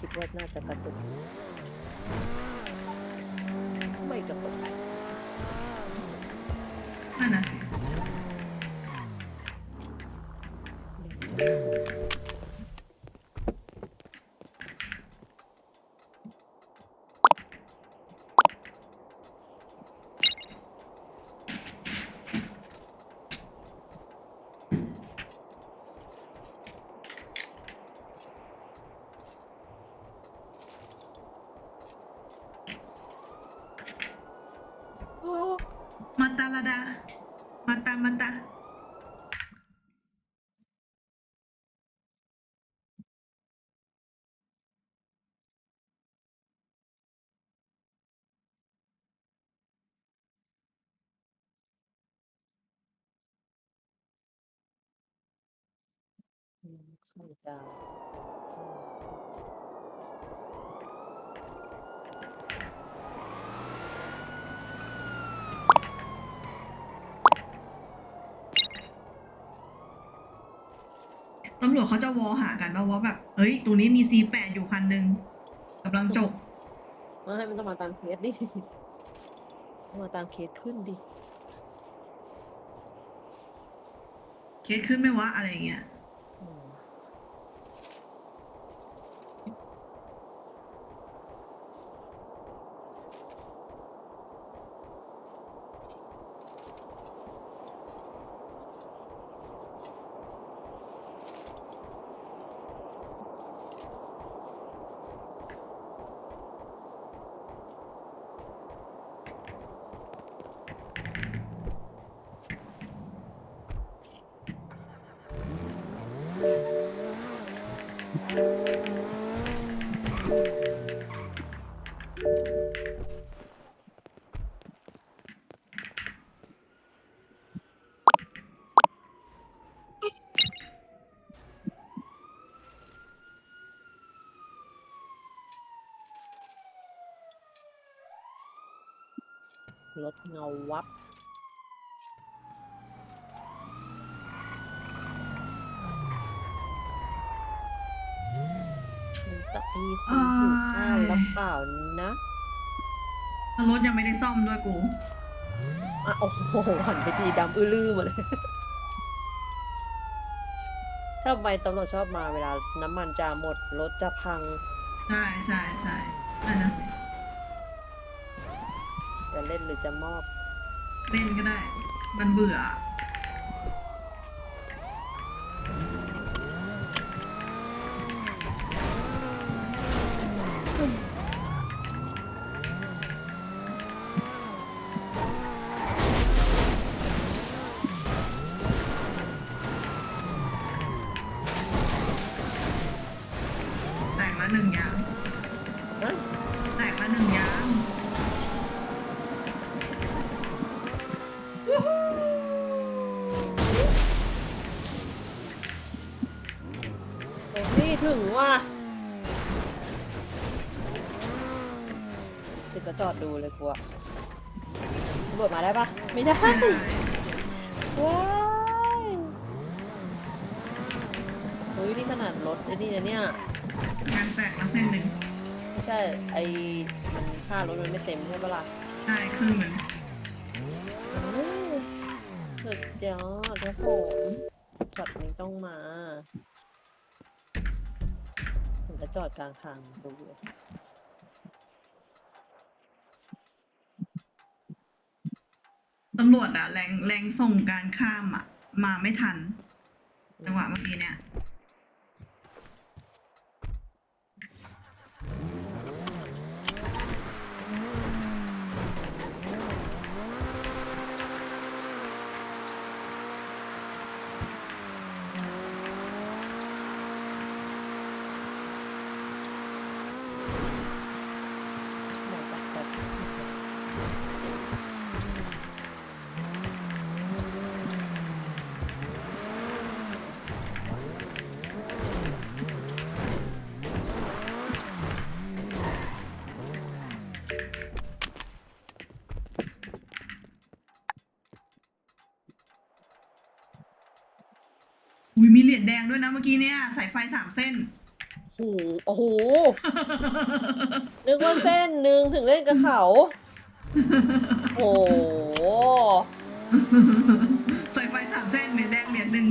คิดว่าน่าจะกระตุก ไม่กระตุก มาตาลาดา มาตามาตา อืมไข่ดาวอืม ตำรวจเขาจะวอหากันป่าว่าแบบ เฮ้ย ตรงนี้มี C8 อยู่คันหนึ่งกำลังจบไม่ให้มันต้องมาตามเคสดิต้องมาตามเคสขึ้นดิ เคสขึ้นไหม่วะอะไรอย่างเงี้ย อืม รถเงาวับ มันจะมีคนอยู่ข้างหรือเปล่านะรถยังไม่ได้ซ่อมด้วยกูอะโอ้โหหันไปทีดำอื้อลือหมาเลยถ้าไปตำรวจชอบมาเวลาน้ำมันจะหมดรถจะพัง ใช่ใช่ใช่นั่นน่ะสิจะเล่นหรือจะมอบ เล่นก็ได้ มันเบื่อ ถึงว่ะถึงก็จอดดูเลยกลัวตำรวจมาได้ปะไม่ได้ไม่ได้ว้ายเฮ้ยนี่ขนาดรถไอ้นี่นะเนี่ยยางแตกละเส้นหนึ่งไม่ใช่ ไอมันค่ารถมันไม่เต็มใช่ปะล่ะใช่ครึ่งหนึ่งโอ้สุดยอดครับผมช็อตนี้ต้องมา ถึงจะจอดกลางทางดูตำรวจอะแรงแรงส่งการข้ามอะมาไม่ทันจังหวะเมื่อกี้เนี่ย อุ้ยมีเหรียญแดงด้วยนะเมื่อกี้เนี่ยสายไฟสามเส้น โอ้โหนึกว่าเส้นหนึ่งถึงเล่นกับเขา โอ้สายไฟสามเส้นเหรียญแดงเหรียญหนึ่ง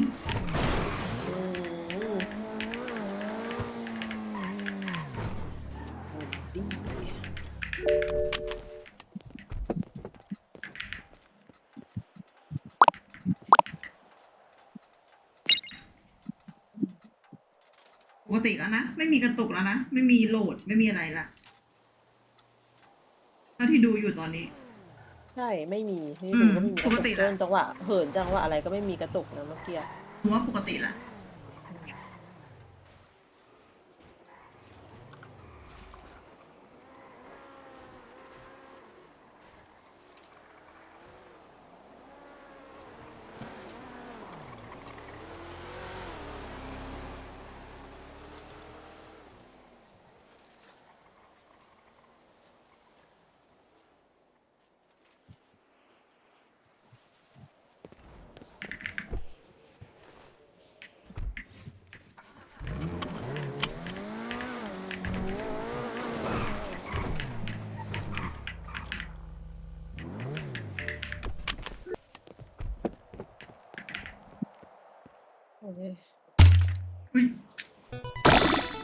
ม่มีกระตุกแล้วนะ ไม่มีโหลดไม่มีอะไรละเท่าที่ดูอยู่ตอนนี้ ใช่ไม่มีนี่อืดูมก็ไม่มีกระปกติตุกละเดินจังหวะเหินจังหวะอะไรก็ไม่มีกระตุกนะเมื่อกี้ ผมว่าปกติละ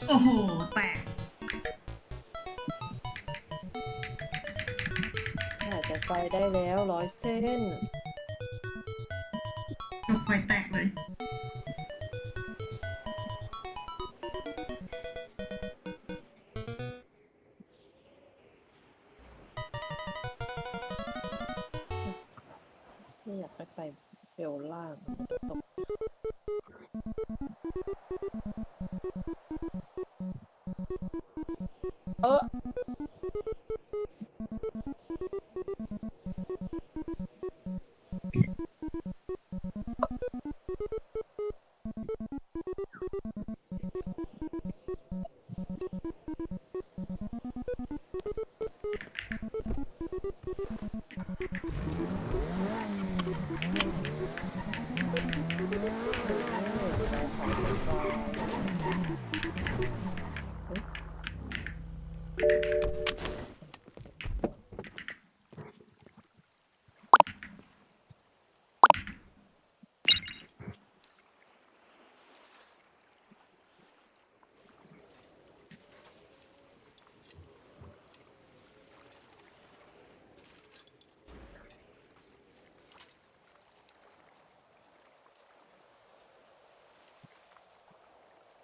โอ้โห แตกอาจจะไปได้แล้วร้อยเส้นจบไฟแตกเลย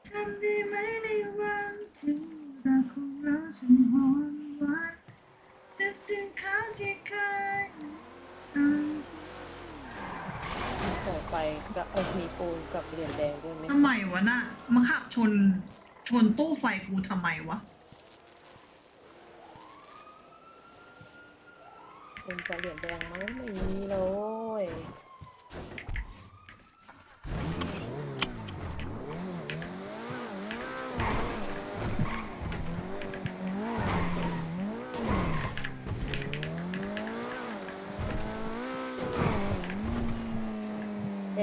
จำได้ไหมในวันที่รักของเราฉันหอนหวานนึกถึงเขาที่เคยทำต่อไปก็เออมีปูนกับเหรียญแดงด้วยไหมทำไมวะน่ะมาขับชนชนตู้ไฟกูทำไมวะปูนกับเหรียญแดงมันไม่มีเลย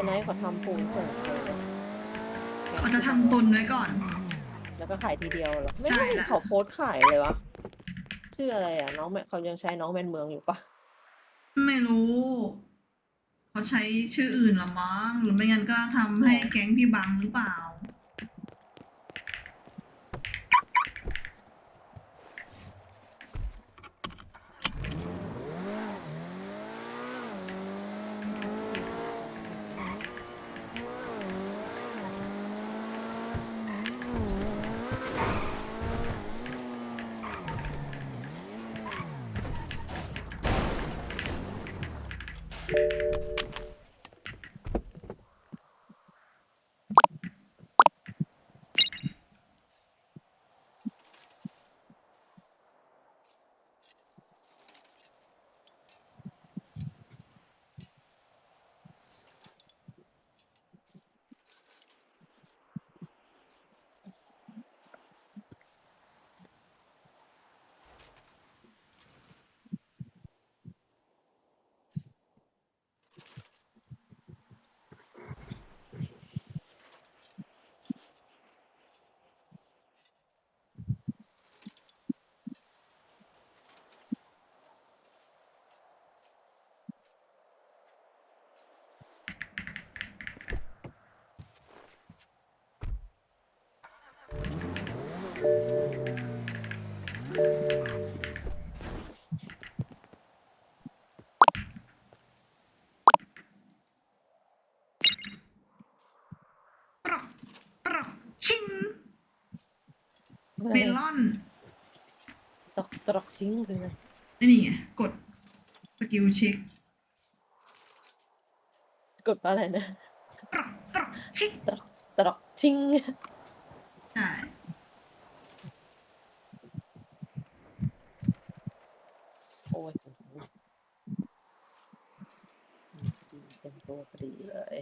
ไนท์เขาทำปูนส่งใครเนี่ยเขาจะทำตุนไว้ก่อน แล้วก็ขายทีเดียวเหรอไม่ใช่เห็นละ เขาโพสต์ขายเลยวะชื่ออะไรอะน้องแม่เขายังใช้น้องแมนเมืองอยู่ปะไม่รู้ เขาใช้ชื่ออื่นละมั้งหรือไม่งั้นก็ทำให้แก๊งพี่บังหรือเปล่า ตอกตรอกชิงคือไงนี่ไงกดสกิลเช็คกดว่าอะไรนะปรอกปรอกชิงตรอกตรอกชิงใช่โอ้ยเต็มตัวพอดีเลย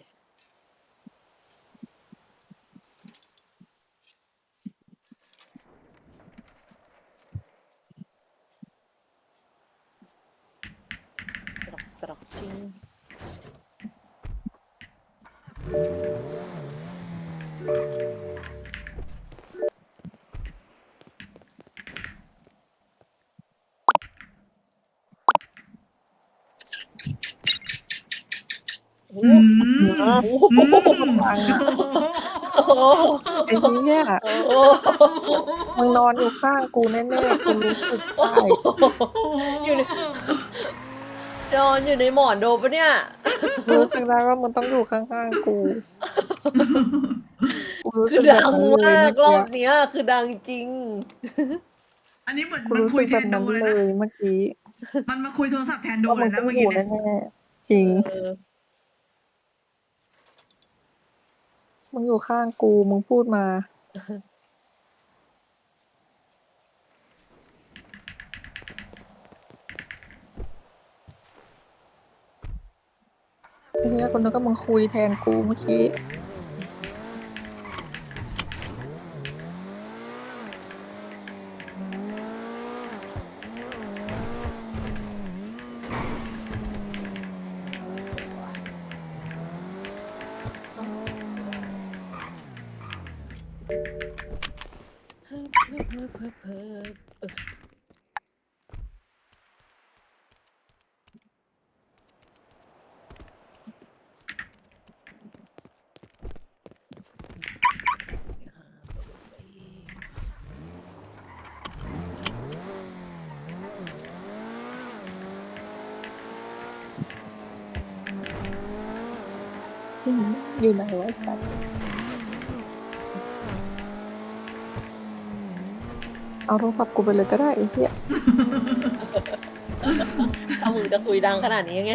โอ้อืโหมโอ้โหอืมโอ้โหไอ้เหี้ยโอ้โหมึงนอนอยู่ข้างกูแน่ๆกูรู้สึกได้อยู่ในนอนอยู่ในหมอนโดมปะเนี่ย รู้สึกได้ว่ามึงต้องอยู่ข้างๆกูกูรู้คืสึอกแบบดังนั้นเลยมากรเมื่ออบกี้เนี้ย คือดังจริง อันนี้เหมือนกูมันรู้คุสึยกแทแบบนโดนั้นเลยเลนะยเมื่อกี้มันมาคุยโทรศัพท์แทนโดว่าเลมึยงนะต้องเมื่ออกี้ยู่เนี่ยแน่ๆจริง เออ มึงอยู่ข้างกู มึงพูดมาเหี้ยคนนั้นก็มึงคุยแทนกูเมื่อกี้ อยู่ไหนวะไอ้สัตว์เอาโทรศัพท์กูไปเลยก็ได้ไอ้เหี้ยถ้ามึงจะคุยดังขนาดนี้ไง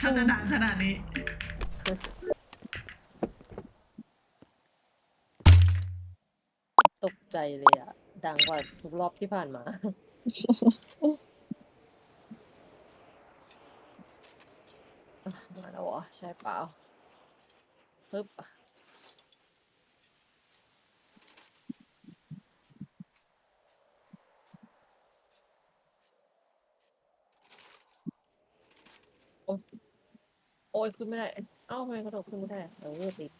ถ้าจะดังขนาดนี้ ตกใจเลยอะดังกว่าทุกรอบที่ผ่านมาอะมาแล้วเหรอใช่เปล่า ปึ๊บโอ๊ยโอ้ยขึ้นไม่ได้ เอ้าทำไมกระโดดขึ้นไม่ได้เออติด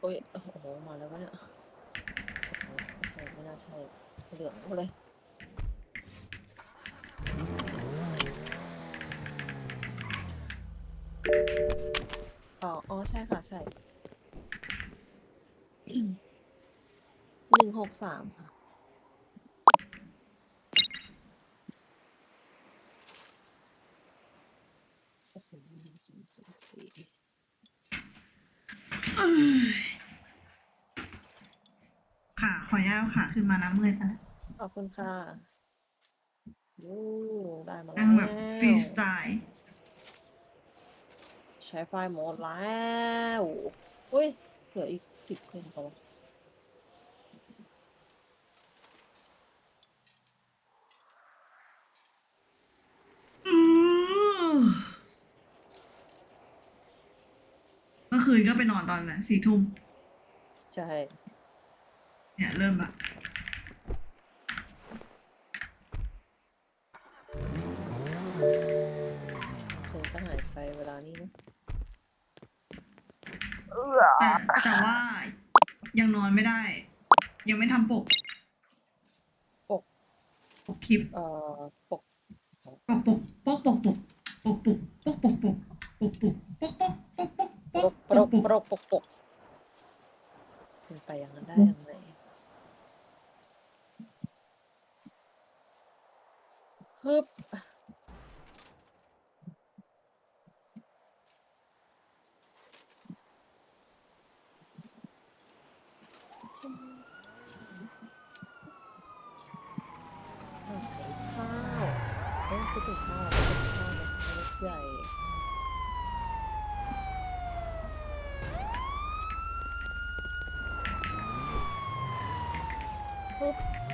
โอ้ยโอ้โห มาแล้ววะเนี่ยโอ้โหไม่ใช่ ไม่น่าใช่ เหลืองเลย อ๋อ อ๋อ ใช่ค่ะ ใช่ หนึ่งหก สามค่ะโอ้โหสามสามสี่ค่ะ ขออนุญาตเอาขาขึ้นมานะเมื่อยซะแล้วขอบคุณค่ะโอ้ได้มาแล้นั่วงแบบฟรีสไตล์ใช้ไฟล์โหมดแล้ว อุ้ย เหลืออีกสิบคนต่ออือเมื่อ คืนก็ไปนอนตอนไหนสี่ทุ่มใช่ เนี่ยเริ่มแบบคงจะหายไปเวลานี้นะแต่แต่ว่ายังนอนไม่ได้ ยังไม่ทำปก ปก ปกคลิป เอ่อปก ปกปุกปกปกปุกปกปุกปกปุกปุกปกปุกปกปุก ปกปุกปปกกปรปุกกปุกปรกปกปกมันไปอย่างนั้นได้ยังไงฮึบหายข้าวเอ้ยพูดถึงข้าวพูดถึงข้าวนะรถใหญ่ ปุ๊บ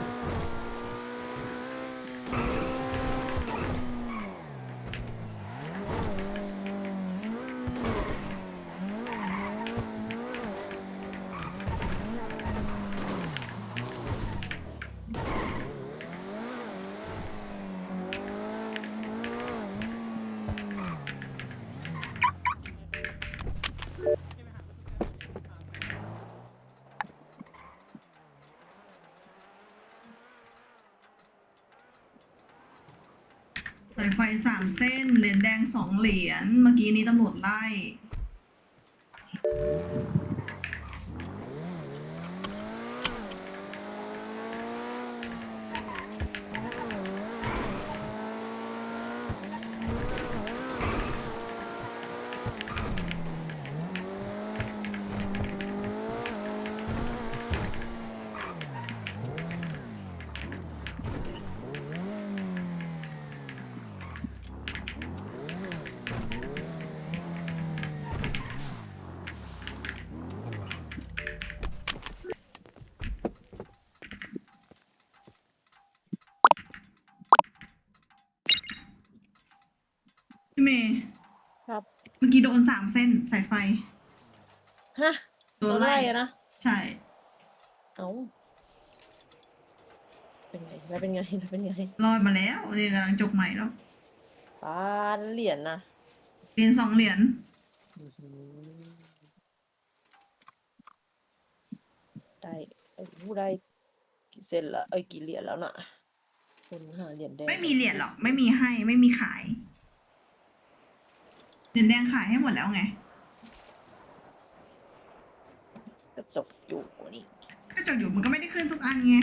あ。 สายไฟสามเส้น เหรียญแดงสองเหรียญ เมื่อกี้นี้ตำรวจไล่ พี่เมย์ครับ เมื่อกี้โดนสามเส้นสายไฟ ฮะโดนไล่อะนะใช่ เอ้าเป็นไงแล้วเป็นไงแล้วเป็นไงรอดมาแล้วนี่กำลังจกใหม่แล้วปานเหรียญนะเหรียญสองเหรียญอื้อหือได้โอ้โหได้กี่เซนละเอ้ยกี่เหรียญแล้วน่ะคุณหาเหรียญแดงไม่มีเหรียญหรอก ไม่มีให้ ไม่มีขาย เหรียญแดงขายให้หมดแล้วไงก็จบอยู่นี่ก็จกอยู่มันก็ไม่ได้ขึ้นทุกอันไง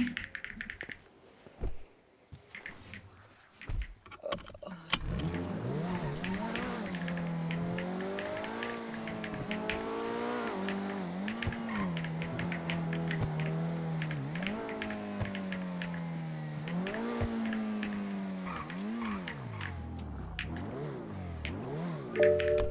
Thank you.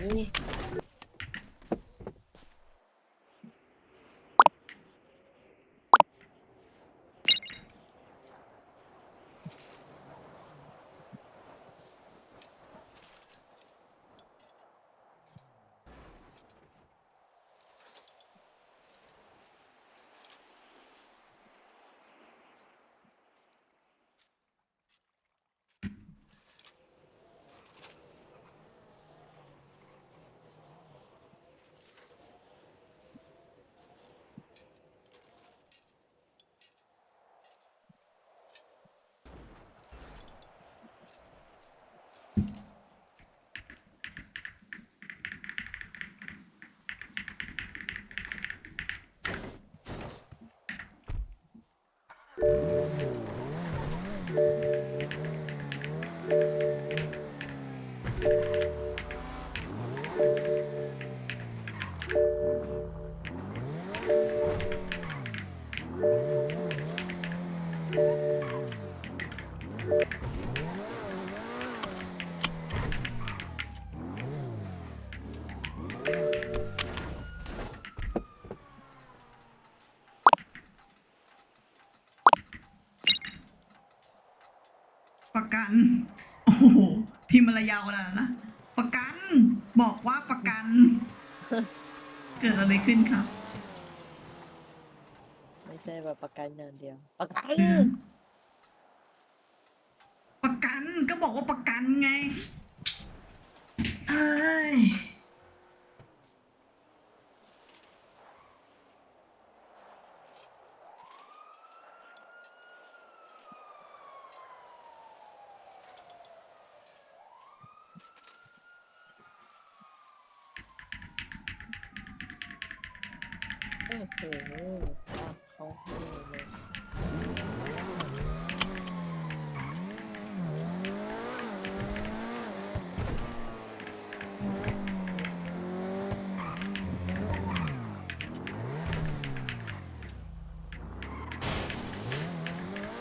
นี่ ป ขึ้นครับไม่ใช่แบบประกันอย่างเดียว ประกันประกันก็บอกว่าประกันไงเอ้ยโอ้โหลากเขาให้เลย